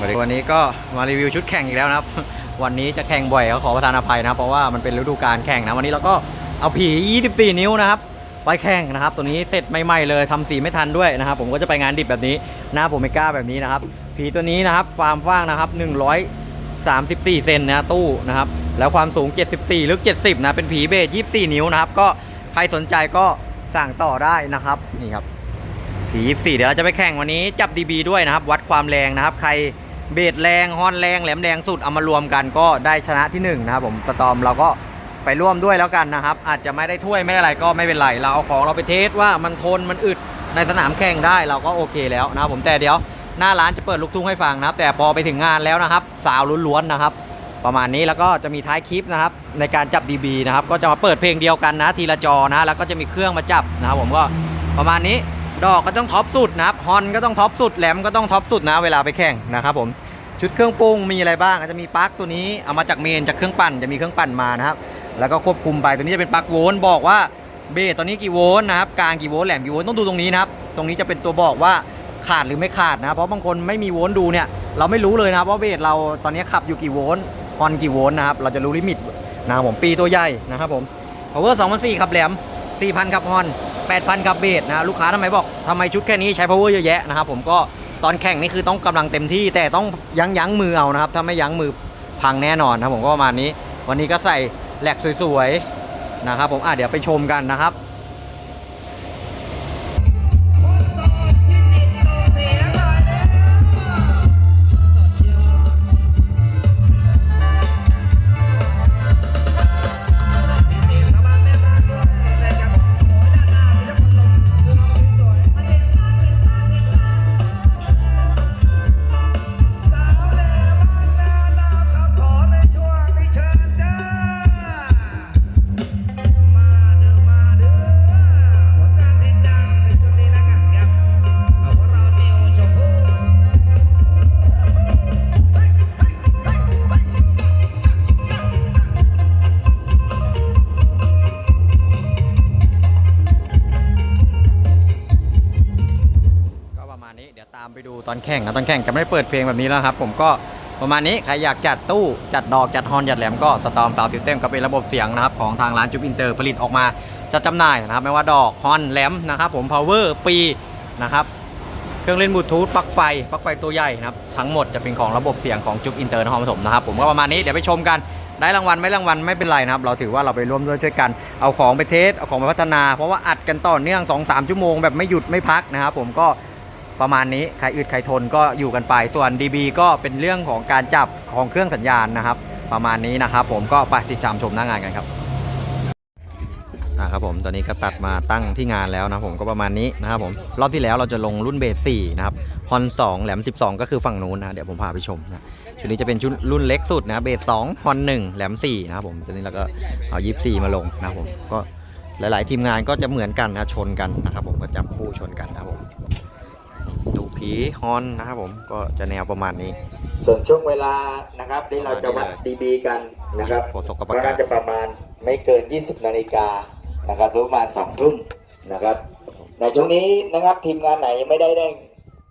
วันนี้ก็มารีวิวชุดแข่งอีกแล้วนะครับ วันนี้จะแข่งบ่อยก็ขอประทานอภัยนะครับเพราะว่ามันเป็นฤดูกาลแข่งนะ วันนี้เราก็เอาผี 24 นิ้วนะครับ ไปแข่งนะครับ ตัวนี้เสร็จใหม่ๆเลยทำสีไม่ทันด้วยนะครับ ผมก็จะไปงานดิบแบบนี้ หน้าผมไม่กล้าแบบนี้นะครับ ผีตัวนี้นะครับฟาร์มฟ้างนะครับ 134 เซนนะตู้นะครับ แล้วความสูง 74 ลึก 70 นะ เป็นผีเบส24 นิ้วนะครับ ก็ใครสนใจก็สั่งต่อได้นะครับ นี่ครับผี24 เดี๋ยวเราจะไปแข่งวันนี้จับ DB ด้วยนะครับ วัดความแรงนะครับ ใคร เบสแรงฮอนแรงแหลมแรงสุดเอามารวมกันก็ได้ชนะที่หนึ่งนะครับผมสตอมเราก็ไปร่วมด้วยแล้วกันนะครับ อาจจะไม่ได้ถ้วยไม่ได้อะไรก็ไม่เป็นไร เราเอาของเราไปเทสว่ามันทนมันอึดในสนามแข่งได้เราก็โอเคแล้วนะครับผมแต่เดี๋ยวหน้าร้านจะเปิดลูกทุ่งให้ฟังนะครับ แต่พอไปถึงงานแล้วนะครับ สาวล้วนๆนะครับ ประมาณนี้แล้วก็จะมีท้ายคลิปนะครับ ในการจับ DB นะครับ ก็จะมาเปิดเพลงเดียวกันนะทีละจอนะ แล้วก็จะมีเครื่องมาจับนะครับ ผมก็ประมาณนี้ ดอกก็ต้องท็อปสุดนะครับฮอนก็ต้องท็อปสุดแหลมก็ต้องท็อปสุดนะเวลาไปแข่งนะครับผมชุดเครื่องปรุงมีอะไรบ้างจะมีปลั๊กตัวนี้เอามาจากเมนจากเครื่องปั่นจะมีเครื่องปั่นมานะครับแล้วก็ควบคุมไปตัวนี้จะเป็นปลั๊กโวลต์บอกว่าเบสตอนนี้กี่โวลต์นะครับกลางกี่โวลต์แหลมกี่โวลต์ต้องดูตรงนี้นะครับตรงนี้จะเป็นตัวบอกว่าขาดหรือไม่ขาดนะเพราะบางคนไม่มีโวลต์ดูเนี่ยเราไม่รู้เลยนะครับว่าเบสเราตอนนี้ขับอยู่กี่โวลต์ฮอนกี่โวลต์นะครับเราจะรู้ลิมิตนะครับผมปีตัวใหญ่นะครับผม power 2,400ครับแหลม4,000ครับฮอน 8,000กับเบสนะลูกค้าทำไมบอกทำไมชุดแค่นี้ใช้ power เยอะแยะนะครับผมก็ตอนแข่งนี่คือต้องกำลังเต็มที่แต่ต้องยั้งยั้งมือเอานะครับถ้าไม่ยั้งมือพังแน่นอนนะผมก็ประมาณนี้ วันนี้ก็ใส่แหลกสวยๆนะครับผมอะเดี๋ยวไปชมกันนะครับ แข่งนะตอนแข่งจะไม่เปิดเพลงแบบนี้แล้วครับ ผมก็ประมาณนี้ ใครอยากจัดตู้จัดดอกจัดฮอนจัดแหลมก็สตอมสาวติวเต็มก็เป็นระบบเสียงนะครับของทางร้านจุบอินเตอร์ผลิตออกมาจัดจำหน่ายนะครับ ไม่ว่าดอกฮอนแหลมนะครับผม power ปีนะครับเครื่องเล่นบลูทูธปลั๊กไฟปลั๊กไฟตัวใหญ่นะครับทั้งหมดจะเป็นของระบบเสียงของจุบอินเตอร์นครปฐมนะครับผมก็ประมาณนี้เดี๋ยวไปชมกันได้รางวัลไม่รางวัลไม่เป็นไรนะครับ เราถือว่าเราไปร่วมด้วยช่วยกันเอาของไปเทสเอาของไปพัฒนา เพราะว่าอัดกันต่อเนื่อง2-3ชั่วโมงแบบไม่หยุดไม่พักนะครับผมก็ ประมาณนี้ใครอึดใครทนก็อยู่กันไป ส่วน DB ก็เป็นเรื่องของการจับของเครื่องสัญญาณนะครับ ประมาณนี้นะครับ ผมก็ไปติดตามชมหน้างานกันครับนะครับผมตอนนี้ก็ตัดมาตั้งที่งานแล้วนะผมก็ประมาณนี้นะครับผมรอบที่แล้วเราจะลงรุ่นเบส4นะครับฮอน2แหลม 12 ก็คือฝั่งนู้นนะเดี๋ยวผมพาไปชมนะชุดนี้จะเป็นชุดรุ่นเล็กสุดนะเบส2ฮอน1แหลม4นะครับผมตอนนี้เราก็เอา 24 มาลงนะครับผมก็หลาย ๆ ทีมงานก็จะเหมือนกันนะชนกันนะครับผมก็จับคู่ชนกัน ผมตูผีฮอนนะครับผมก็จะแนวประมาณนี้ส่วนช่วงเวลานะครับที่เราจะวัด DB กันนะครับโฆษกก็ปก็ระกาน่าศจะประมาณไม่เกิน 20 นาฬิกานะครับหรือประมาณ2ทุ่มนะครับในช่วงนี้นะครับทีมงานไหนยังไม่ได้แรง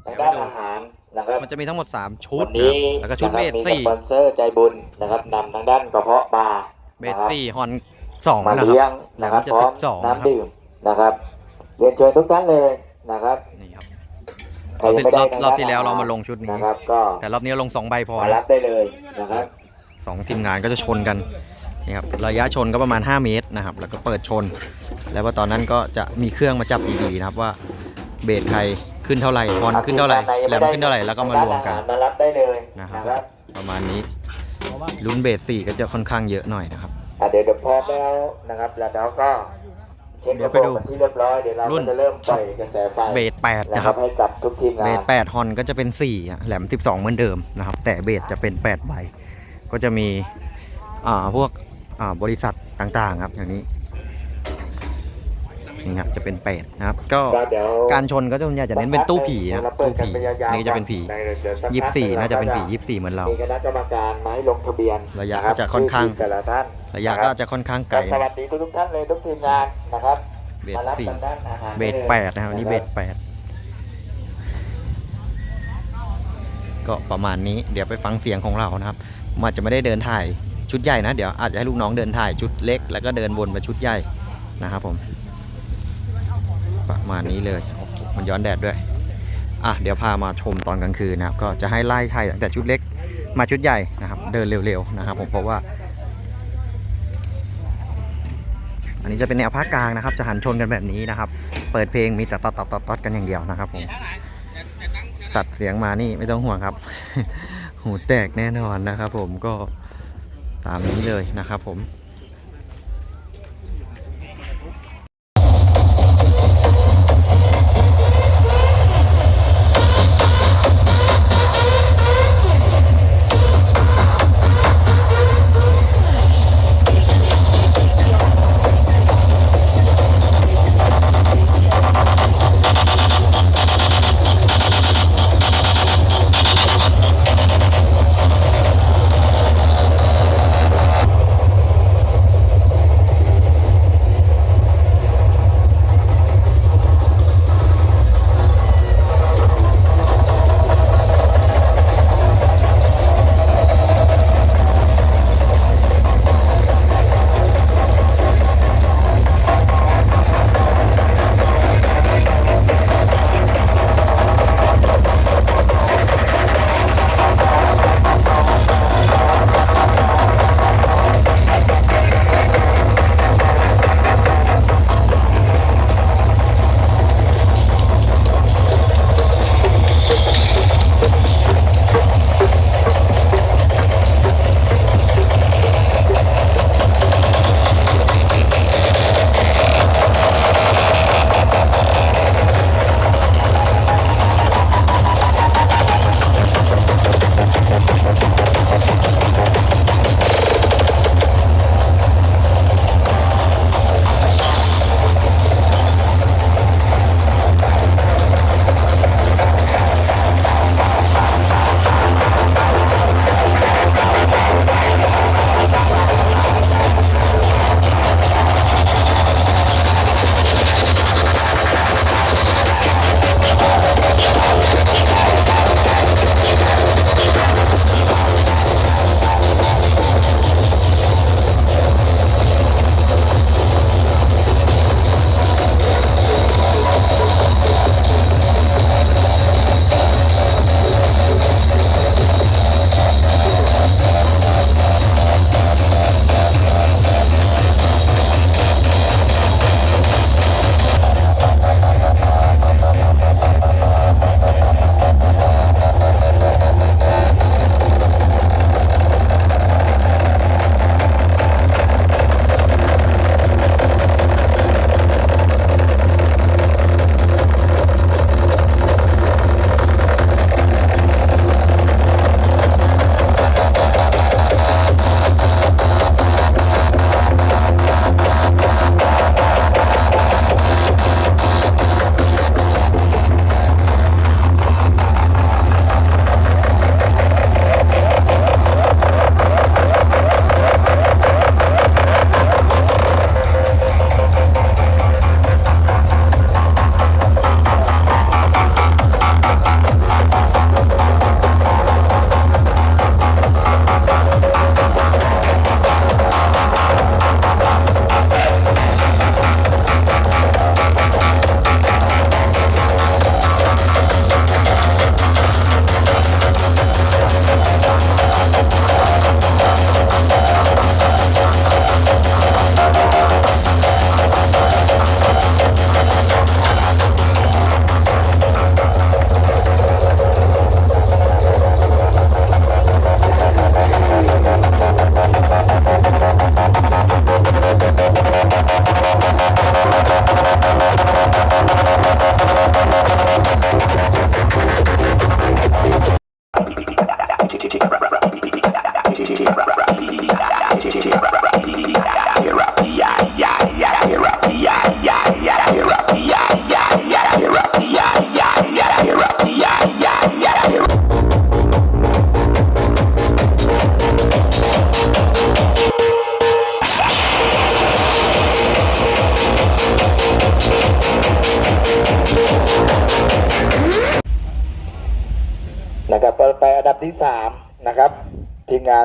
ทางด้านอาหารนะครับมันจะมีทั้งหมด 3 ชุดวันนะนี้แล้วก็ชุดเบสนะครับมีสี่สปอนเซอร์ใจบุญนะครับนำทางด้านกระเพาะปลาเบสนะครับสี่ฮอนสองมานะคเลี้ยรับงนะครับแล้วพร้อมจะ12นะครับน้ำดื่มนะครับเรียนเชิญทุกท่านเลยนะครับนี่ครับ ใครยังไม่ได้รอบทงรอบด้นที่แล้วอหเรามาลงชุดนี้นะครับ ก็แต่รอบนี้ลง2ใบพอมานะรับได้เลยนะครับสองทีมงานก็จะชนกันนี่ครับระยะชนก็ประมาณ 5 เมตรนะครับ แล้วก็เปิดชน แล้วว่าตอนนั้นก็จะมีเครื่องมาจับดีๆนะครับว่าเบสใครขึ้นเท่าไหร่ฮอนขึ้นเท่าไหร่แหลมขึ้นเท่าไหร่แล้วก็มารวมกันมารับได้เลยนะครับนะครับประมาณนี้รุ่นเบสสี่ก็จะค่อนข้างเยอะหน่อยนะครับอะเดี๋ยวเดี๋ยวพร้อมแล้วนะครับ แล้วเราก็ เช็คเดี๋ยวระไปบบดูเป็นที่เรียบร้อยเดี๋ยวเรารุ่นก็จะเริ่มปล่อยกระแสไฟเบสแปดนะนะคครัรับบให้กับทุกทีมงาเบนส8ฮอนก็จะเป็น4อะแหลม12เหมือนเดิมนะครับ แต่เบสจะเป็น8ใบก็จะมีอ่าพวกอ่าบริษัทต่างๆครับอย่างนี้ นี่ครับจะเป็น8นะครับ ก็ก็เดี๋ยวการชนก็จะส่วนใหญ่จะเน้นเป็นตู้ผีนะเราเปิตู้ดกันผีไปยาวๆนี่จะเป็นผีในเดี๋ยวสักพักยี่สี่หงน่าจะเป็นรผียี่สี่เหมือนเรามีคณะกรรมการมาให้ลงทะเบียนระยะนคบก็จะค่อนข้างชื่ทีมแต่ละท่านระยะก็จะค่อนข้างไกลสวัสดีทุกๆท่านเลยทุกทีมงานนะครับเบสมารับสี่ทางด้านอาหารเบสได้ลยแปดนะครับอันนี่เบสแปดก็ประมาณนี้เดี๋ยวไปฟังเสียงของเรานะครับผมอาจจะไม่ได้เดินถ่ายชุดใหญ่นะ เดี๋ยวอาจจะให้ลูกน้องเดินถ่ายชุดเล็ก แล้วก็เดินวนไปชุดใหญ่นะครับผม ประมาณนี้เลยโอ้โหมันย้อนแดดด้วยอะเดี๋ยวพามาชมตอนกลางคืนนะครับ ก็จะให้ไล่ถ่ายตั้งแต่ชุดเล็กมาชุดใหญ่นะครับ เดินเร็วๆนะครับ ผมเพราะว่า อันนี้จะเป็นแนวภาคกลางนะครับ จะหันชนกันแบบนี้นะครับ เปิดเพลงมีแต่ตัดตัดตัดตัดกันอย่างเดียวนะครับผมตัดเสียงมานี่ไม่ต้องห่วงครับ หูแตกแน่นอนนะครับ ผมก็ตามนี้เลยนะครับ ผม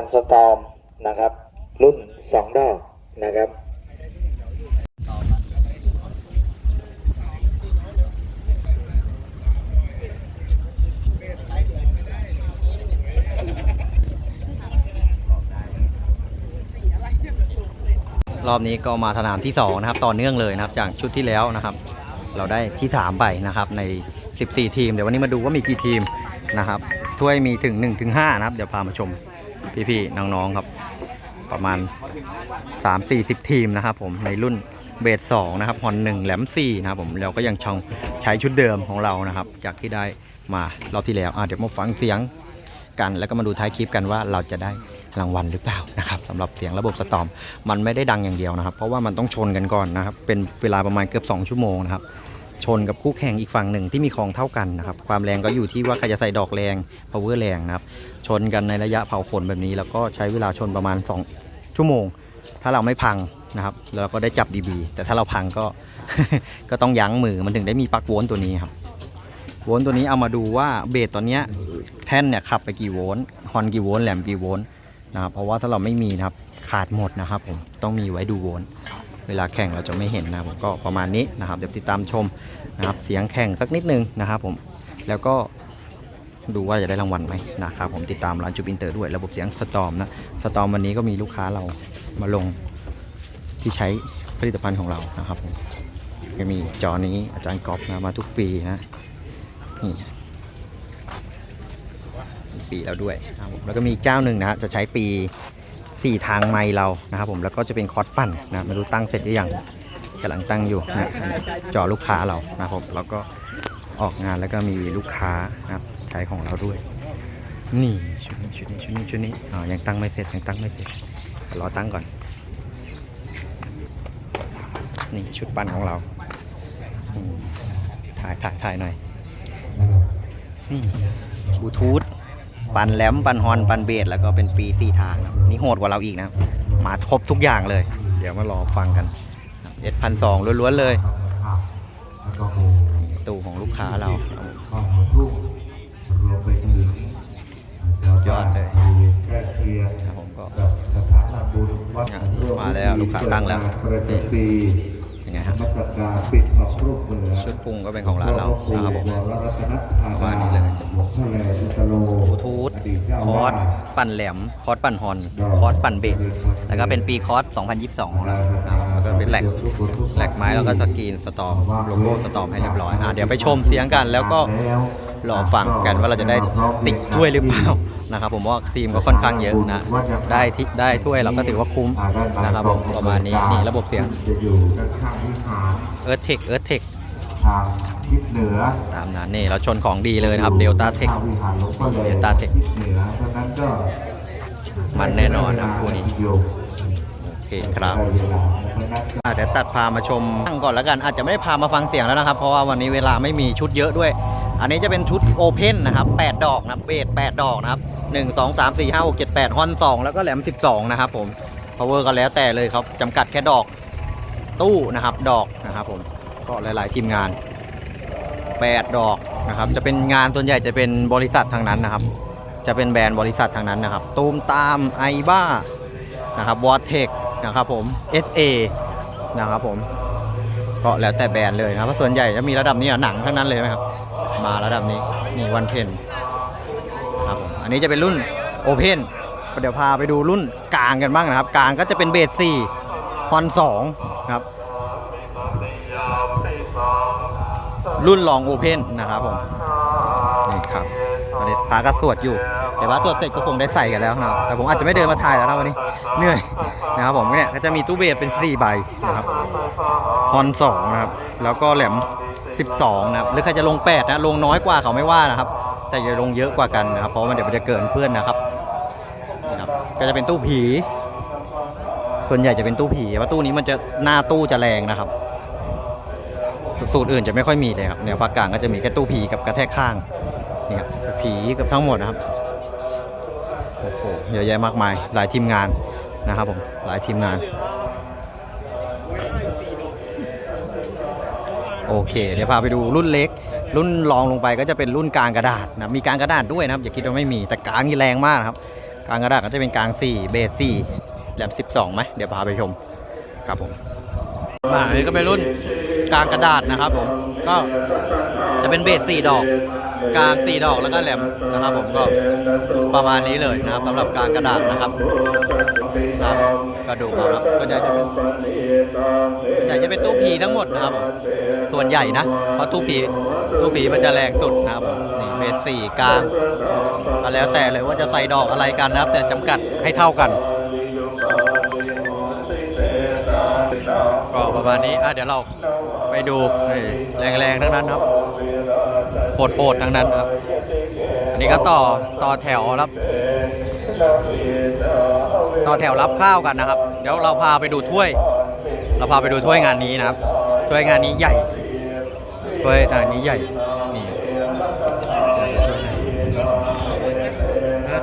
นสตอมนะครับ รุ่นสองดอกนะครับรอบนี้ก็มาสนามที่ 2 นะครับ ต่อเนื่องเลยนะครับ จากชุดที่แล้วนะครับ เราได้ที่ 3 ไปนะครับ ใน 14 ทีม เดี๋ยววันนี้มาดูว่ามีกี่ทีมนะครับถ้วยมีถึง1ถึง5นะครับ เดี๋ยวพามาชม พี่ๆน้องๆครับ ประมาณ 3 4 0 ทีมนะครับผมในรุ่นเบส2นะครับฮอน1แหลม4นะครับผมเราก็ยังชองใช้ชุดเดิมของเรานะครับ จากที่ได้มารอบที่แล้วอะเดี๋ยวมาฟังเสียงกัน แล้วก็มาดูท้ายคลิปกันว่าเราจะได้รางวัลหรือเปล่านะครับสำหรับเสียงระบบสตอมมันไม่ได้ดังอย่างเดียวนะครับ เพราะว่ามันต้องชนกันก่อนนะครับ เป็นเวลาประมาณเกือบ 2 ชั่วโมงนะครับ ชนกับคู่แข่งอีกฝั่งหนึ่งที่มีของเท่ากันนะครับ ความแรงก็อยู่ที่ว่าใครจะใส่ดอกแรง power แรงนะครับ ชนกันในระยะเผาขนแบบนี้ แล้วก็ใช้เวลาชนประมาณ 2 ชั่วโมง ถ้าเราไม่พังนะครับเราก็ได้จับ DB แต่ถ้าเราพังก็ก็ต้องยั้งมือมันถึงได้มีปลั๊กโวลต์ตัวนี้ครับโวลต์ตัวนี้เอามาดูว่าเบสตอนเนี้ยแท่นเนี่ยขับไปกี่โวลต์ฮอนกี่โวลต์แหลมกี่โวลต์นะครับเพราะว่าถ้าเราไม่มีนะครับขาดหมดนะครับผมต้องมีไว้ดูโวลต์ เวลาแข่งเราจะไม่เห็นนะผมก็ประมาณนี้นะครับเดี๋ยวติดตามชมนะครับเสียงแข่งสักนิดนึงนะครับผมแล้วก็ดูว่าจะได้รางวัลไหมนะครับผมติดตามร้านจูบอินเตอร์ด้วยระบบเสียงสตอมนะสตอมวันนี้ก็มีลูกค้าเรามาลงที่ใช้ผลิตภัณฑ์ของเรานะครับผมก็มีจอนี้อาจารย์ก๊อฟนะมาทุกปีนะนี่ปีแล้วด้วยนะครับผมแล้วก็มีเจ้าหนึ่งนะจะใช้ปี 4 ทางไมล์เรานะครับผมแล้วก็จะเป็นคอร์สปั่นนะไม่รู้ตั้งเสร็จหรือยังกำลังตั้งอยู่นะจอลูกค้าเรานะครับผมแล้วก็ออกงานแล้วก็มีลูกค้านะครับใช้ของเราด้วย นี่ชุดนี้ชุดนี้ชุดนี้ชุดนี้อ๋อยังตั้งไม่เสร็จยังตั้งไม่เสร็จรอตั้งก่อน นี่ชุดปั่นของเราถ่ายถ่ายถ่ายหน่อยนี่บลูทูธ ปันแหลมปันฮอนปันเบสแล้วก็เป็นปีสี่ทางนะครับนี่โหดกว่าเราอีกนะมาครบทุกอย่างเลย เดี๋ยวมารอฟังกันเอ็ดพันสองล้วนๆเลยนี่ตู้ของลูกค้าเรายอดเลยแค่เคียงครับผมก็กับสถานบุญวัดอะมาแล้วลูกค้าตั้งแล้วประจำปี ยังไงฮะมัตการปิดออกรูปเหนือชุดปรุงก็เป็นของร้านเรานะครับผมวรรัตนธาประมาณนี้เลยหลวงพ่อแลอุตโลบลูทูธอดีตเจ้าคอวาร์สดปั่นแหลมคอร์สปั่นฮอนคอร์สปั่นเบสแล้วก็เป็นปีคอร์ส 2022 ของเรานะครับแล้วก็เป็นแหลกแหลกไม้แล้วก็สกรีนสตอมโลโก้สตอมให้เรียบร้อยอะเดี๋ยวไปชมเสียงกันแล้วก็รอฟังกันว่าเราจะได้ติดถ้วยหรือเปล่า นะครับผมว่าทีมก็ค่อนข้างเยอะนะได้ที่ได้ถ้วยเราก็ถือว่าคุ้มนะครับผมประมาณนี้นี่ระบบเสียงจะอยู่ด้านข้างวิหารเอิร์ธเทคเอิร์ธเทคทางทิศเหนือตามนั้นนี่เราชนของดีเลยนะครับเดลต้าเทคข้างวิหารหลวงพ่อแล Delta Tech ทิศเหนือเพราะฉะนั้นก็มันแน่นอนนะคู่นี้โยมโอเคครับได้เวลาเพราะฉะนั้นก็อะเดี๋ยวตัดพามาชมตั้งก่อนแล้วกันอาจจะไม่ได้พามาฟังเสียงแล้วนะครับ เพราะว่าวันนี้เวลาไม่มีชุดเยอะด้วย อันนี้จะเป็นชุดโอเพนนะครับ 8 ดอกนะครับเบส8ดอกนะครับ 1 2 3 4 5 6 7 8ฮอน 2 แล้วก็แหลม 12 นะครับผม power ก็แล้วแต่เลยครับจำกัดแค่ดอกตู้นะครับดอกนะครับผมก็หลาย ๆ ทีมงาน 8 ดอกนะครับ จะเป็นงานส่วนใหญ่จะเป็นบริษัททางนั้นนะครับ จะเป็นแบรนด์บริษัททางนั้นนะครับตูมตามไอบ้านะครับวอเทคนะครับผม SA นะครับผมก็แล้วแต่แบรนด์เลยนะครับเพราะส่วนใหญ่จะมีระดับนี้หนังทั้งนั้นเลยไหมครับ มาระดับนี้ นี่วันเพนครับผมอันนี้จะเป็นรุ่นโอเพนเดี๋ยวพาไปดูรุ่นกลางกันบ้างนะครับ กลางก็จะเป็นเบส4ฮอน2ครับ รุ่นลองโอเพนนะครับผมนี่ครับตอนนี้พาก็สวดอยู่เดี๋ยวว่าสวดเสร็จก็คงได้ใส่กันแล้วนะครับแต่ผมอาจจะไม่เดินมาถ่ายแล้วนะวันนี้เหนื่อยนะครับผมเนี่ยก็จะมีตู้เบสเป็น 4 ใบนะครับฮอน2นะครับ แล้วก็แหลม 12นะครับหรือใครจะลง8นะลงน้อยกว่าเขาไม่ว่านะครับ แต่อย่าลงเยอะกว่ากันนะครับ เพราะมันเดี๋ยวมันจะเกินเพื่อนนะครับนี่ครับ ก็จะเป็นตู้ผี ส่วนใหญ่จะเป็นตู้ผีว่าตู้นี้มันจะหน้าตู้จะแรงนะครับ สูตรอื่นจะไม่ค่อยมีเลยครับแนวภาคกลางก็จะมีแค่ตู้ผีกับกระแทกข้างนี่ครับผีกับทั้งหมดนะครับโอ้โหเยอะแยะมากมายหลายทีมงานนะครับผมหลายทีมงาน โอเค เดี๋ยวพาไปดูรุ่นเล็ก รุ่นรองลงไปก็จะเป็นรุ่นกลางกระดาษนะมีกลางกระดาษด้วยนะครับอย่าคิดว่าไม่มีแต่กลางนี่แรงมากครับกลางกระดาษก็จะเป็นกลาง4เบส4แหลม12ไหมเดี๋ยวพาไปชมครับผมอ่าอันนี้ก็เป็นรุ่นกลางกระดาษนะครับผมก็จะเป็นเบส4ดอก กลาง4ดอกแล้วก็แหลมนะครับผมก็ประมาณนี้เลยนะครับสำหรับกลางกระดาษนะครับครับ ก็ดูเอาครับก็จะเป็นใหญ่จะเป็นตู้พีทั้งหมดนะครับผมส่วนใหญ่นะ เพราะตู้พีตู้พีมันจะแรงสุดนะครับผมนี่เบสสี่กลางก็แล้วแต่เลยว่าจะใส่ดอกอะไรกันนะครับ แต่จำกัดให้เท่ากัน ก็ประมาณนี้อะเดี๋ยวเราไปดูแรงๆทั้งนั้นครับโหดๆทั้งนั้นครับ อันนี้ก็ต่อต่อแถวครับ ต่อแถวรับข้าวกันนะครับ เดี๋ยวเราพาไปดูถ้วย เราพาไปดูถ้วยงานนี้นะครับ ถ้วยงานนี้ใหญ่ ถ้วยงานนี้ใหญ่นี่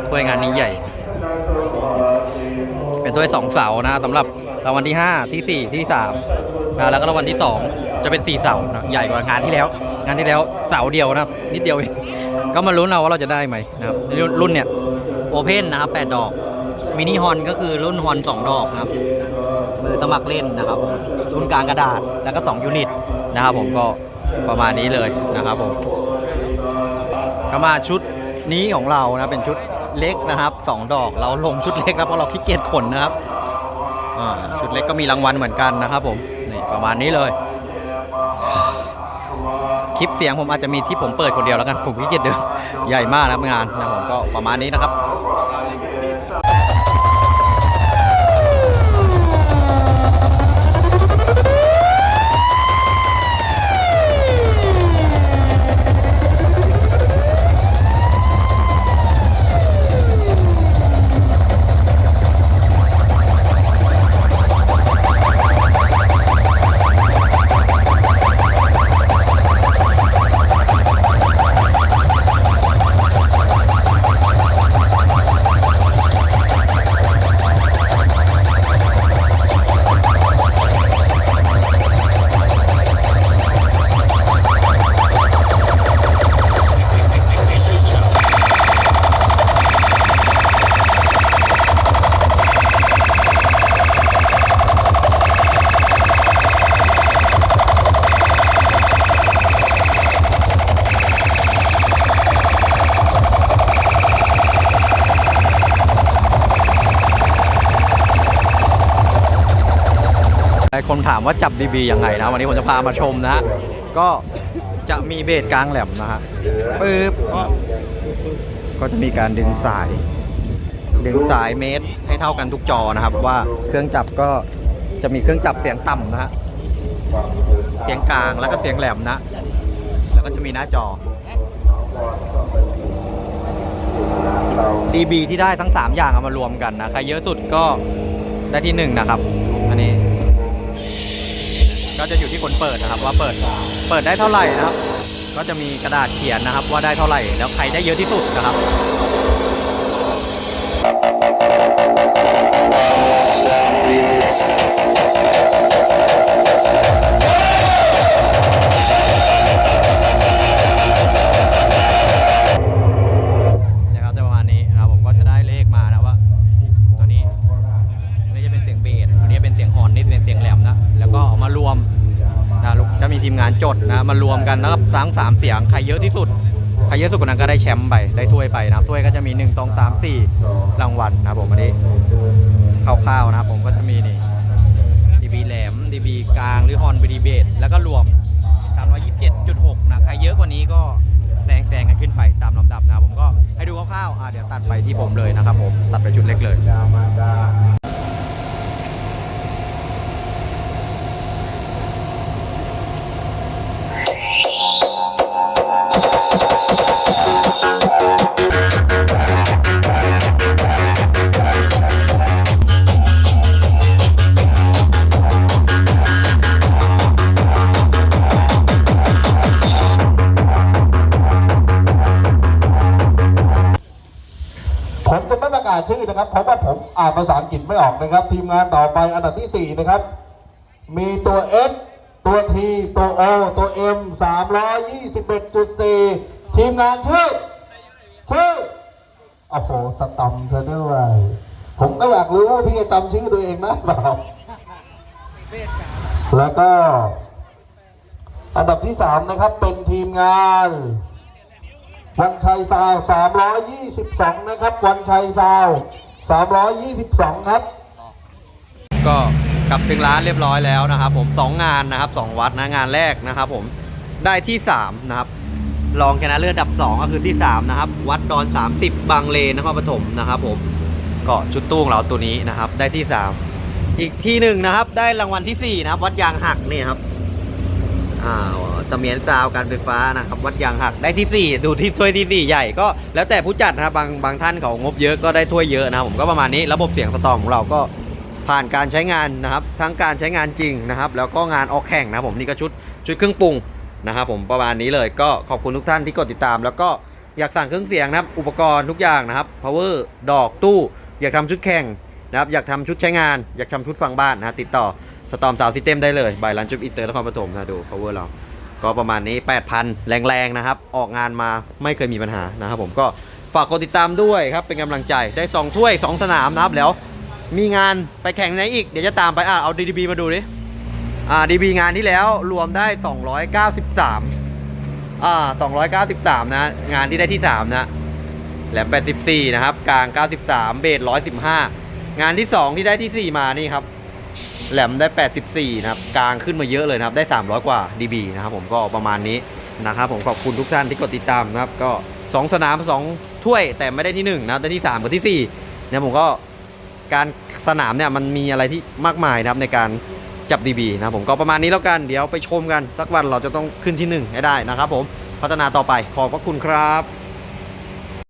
ถ้วยงานนี้ใหญ่ เป็นถ้วยสองเสานะสำหรับรางวัลที่ 5 ที่ 4 ที่3นะแล้วก็รางวัลที่ 2 จะเป็น 4 เสานะใหญ่กว่างานที่แล้ว งานที่แล้วเสาเดียวนะนิดเดียวเองก็มาลุ้นเอาว่าเราจะได้ไหมนะครับรุ่นเนี่ยโอเพ่นนะครับ8ดอก มินิฮอนก็คือรุ่นฮอน2 ดอกนะครับ มือสมัครเล่นนะครับ รุ่นกลางกระดาษแล้วก็ 2 ยูนิตนะครับผมก็ประมาณนี้เลยนะครับผมก็มาชุดนี้ของเรานะเป็นชุดเล็กนะครับ 2 ดอกเราลงชุดเล็กนะเพราะเราขี้เกียจขนนะครับชุดเล็กก็มีรางวัลเหมือนกันนะครับผมนี่ประมาณนี้เลย คลิปเสียงผมอาจจะมีที่ผมเปิดคนเดียวแล้วกันผมขี้เกียจเดินใหญ่มากนะครับงานนะผมก็ประมาณนี้นะครับายคนถามว่าจับ DB ยังไงนะ วันนี้ผมจะพามาชมนะฮะก็จะมีเบสกลางแหลมนะฮะปึ๊บก็ก็จะมีการดึงสาย ดึงสายเมตรให้เท่ากันทุกจอนะครับ ว่าเครื่องจับก็จะมีเครื่องจับเสียงต่ำนะฮะเสียงกลางแล้วก็เสียงแหลมนะ แล้วก็จะมีหน้าจอ DB ที่ได้ทั้ง 3 อย่างเอามารวมกันนะ ใครเยอะสุดก็ได้ที่ 1 นะครับ อันนี้ ก็จะอยู่ที่คนเปิดนะครับ ว่าเปิดเปิดได้เท่าไหร่นะครับ ก็จะมีกระดาษเขียนนะครับ ว่าได้เท่าไหร่แล้วใครได้เยอะที่สุดนะครับนะครับ เยอะสุดคนนั้นก็ได้แชมป์ไปได้ถ้วยไปนะครับถ้วยก็จะมี1 2 3 4รางวัลนะครับผมอันนี้คร่าวๆนะครับผมก็จะมีนี่ DB แหลม DB กลางหรือฮอน DB เบสแล้วก็รวม 327.6 นะใครเยอะกว่านี้ก็แซงแซงกันขึ้นไปตามลำดับนะผมก็ให้ดูคร่าวๆอะเดี๋ยวตัดไปที่ผมเลยนะครับผมตัดไปชุดเล็กเลย อ่านภาษาอังกฤษไม่ออกนะครับ ทีมงานต่อไปอันดับที่ 4 นะครับ มีตัว S ตัว T ตัว O ตัว M 321.4 ทีมงานชื่อ ชื่อ โอ้โห สตอมซะด้วย ผมก็อยากรู้ว่าพี่จะจำชื่อตัวเองได้เปล่าแล้วก็ อันดับที่ 3 นะครับ เป็นทีมงานวันชัยซาว322 นะครับ วันชัยซาว 322 ครับ ก็กลับถึงร้านเรียบร้อยแล้วนะครับผมสองงานนะครับสองวัดนะงานแรกนะครับผมได้ที่3นะครับรองชนะเลิศอันดับ 2 ก็คือที่ 3 นะครับ วัดดอน 30 บางเลนนครปฐมนะครับผมก็ชุดตู้ของเราตัวนี้นะครับ ได้ที่ 3 อีกที่หนึ่งนะครับ ได้รางวัลที่ 4 นะครับ วัดยางหักนี่ครับ อ้าวตะเมียนซาวการไฟฟ้านะครับ วัดยางหักได้ที่ 4 ดูที่ถ้วยที่ 4 ใหญ่ก็แล้วแต่ผู้จัดนะครับบางบางท่านเขางบเยอะก็ได้ถ้วยเยอะนะครับผมก็ประมาณนี้ระบบเสียงสตอมของเราก็ผ่านการใช้งานนะครับ ทั้งการใช้งานจริงนะครับ แล้วก็งานออกแข่งนะผมนี่ก็ชุดชุดเครื่องปรุงนะครับผมประมาณนี้เลยก็ขอบคุณทุกท่านที่กดติดตาม แล้วก็อยากสั่งเครื่องเสียงนะครับ อุปกรณ์ทุกอย่างนะครับ power ดอกตู้ อยากทำชุดแข่งนะครับอยากทำชุดใช้งาน อยากทำชุดฟังบ้านนะติดต่อ สตอมสาวซิสเต็มได้เลยบายรันจุบอินเตอร์นครปฐมนะดู power เรา ก็ประมาณนี้ 8,000 แรงๆนะครับ ออกงานมาไม่เคยมีปัญหานะครับผมก็ฝากกดติดตามด้วยครับ เป็นกำลังใจได้ 2 ถ้วย 2 สนามนะครับแล้วมีงานไปแข่งไหนอีก เดี๋ยวจะตามไปอะเอา DDB มาดูดิอ่า DB งานที่แล้วรวมได้ 293อ่า293 นะ งานที่ได้ที่ 3 นะแหลม84 นะครับ กลาง 93 เบส115 งานที่ 2 ที่ได้ที่ 4 มานี่ครับ แหลมได้ 84 นะครับ กลางขึ้นมาเยอะเลยนะครับ ได้ 300 กว่า dB นะครับผมก็ประมาณนี้นะครับผมขอบคุณทุกท่านที่กดติดตามนะครับ ก็ 2 สนาม 2 ถ้วยแต่ไม่ได้ที่ 1 นะได้ที่ 3 กับที่ 4 เนี่ยผมก็การสนามเนี่ยมันมีอะไรที่มากมายนะครับในการจับ dB นะครับผมก็ประมาณนี้แล้วกันเดี๋ยวไปชมกัน สักวันเราจะต้องขึ้นที่ 1 ให้ได้นะครับผมพัฒนาต่อไปขอบพระคุณครับ